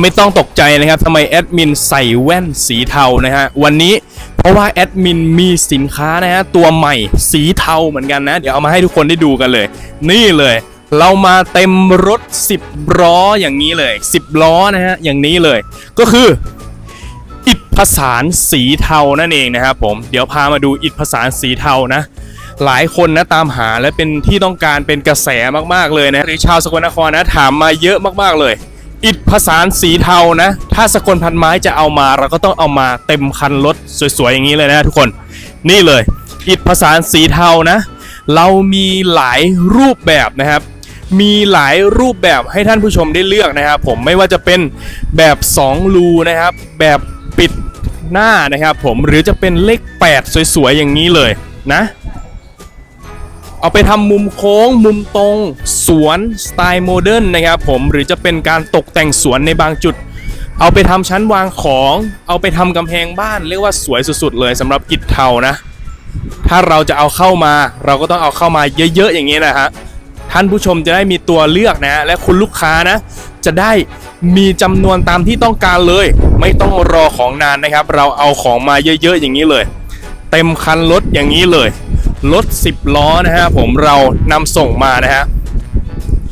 ไม่ต้องตกใจนะครับทำไมแอดมินใส่แว่นสีเทานะฮะวันนี้เพราะว่าแอดมินมีสินค้านะฮะตัวใหม่สีเทาเหมือนกันนะ เดี๋ยวเอามาให้ทุกคนได้ดูกันเลย นี่เลย เรามาเต็มรถ 10ล้ออย่างนี้เลย 10ล้อนะฮะอย่างนี้เลย ก็คืออิฐผสานสีเทานั่นเองนะครับผมเดี๋ยวพามาดูอิฐผสานสีเทานะหลายคนนะตามหาและเป็นที่ต้องการเป็นกระแสมากๆเลยนะหรือชาวสกลนครนะถามมาเยอะมากๆเลย อิฐผสานสีเทานะ ถ้าสกลพันไม้จะเอามาเราก็ต้องเอามาเต็มคันรถสวยๆอย่างนี้เลยนะทุกคน นี่เลย อิฐผสานสีเทานะ เรามีหลายรูปแบบนะครับ มีหลายรูปแบบให้ท่านผู้ชมได้เลือกนะครับ ผมไม่ว่าจะเป็นแบบ2รูนะครับ แบบปิดหน้านะครับ ผมหรือจะเป็นเลข 8 สวยๆอย่างนี้เลยนะ เอาไปทำมุมโค้ง มุมตรง สวนสไตล์โมเดิร์นนะครับผมหรือจะเป็นการตกแต่งสวนในบางจุด เอาไปทำชั้นวางของ เอาไปทำกำแพงบ้านเรียกว่าสวยสุดๆ เลยสำหรับอิฐเทานะ ถ้าเราจะเอาเข้ามา เราก็ต้องเอาเข้ามาเยอะๆอย่างนี้นะฮะท่านผู้ชมจะได้มีตัวเลือกนะ และคุณลูกค้านะ จะได้มีจำนวนตามที่ต้องการเลย ไม่ต้องรอของนานนะครับ เราเอาของมาเยอะๆอย่างนี้เลย เต็มคันรถอย่างนี้เลย รถ 10 ล้อนะฮะผมเรานำส่งมานะฮะ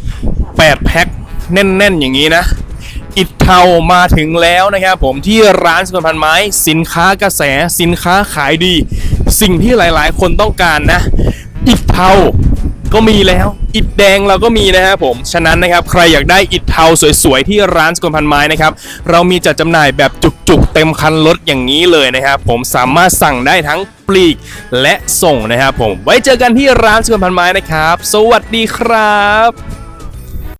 8แพ็คแน่นๆอย่างนี้นะอิดเทามาถึงแล้วนะครับผมที่ร้านสกลพันไม้ สินค้ากระแสสินค้าขายดี สิ่งที่หลายๆ คนต้องการนะ อิดเทา ก็มีแล้ว อิฐแดงเราก็มีนะครับผม ฉะนั้นนะครับใครอยากได้อิฐเทาสวยๆ ที่ร้านสกุลพันไม้นะครับเรามีจัดจำหน่ายแบบจุกๆ เต็มคันรถอย่างนี้เลยนะครับผมสามารถสั่งได้ทั้งปลีกและส่งนะครับผมไว้เจอกันที่ร้านสกุลพันไม้นะครับ สวัสดีครับ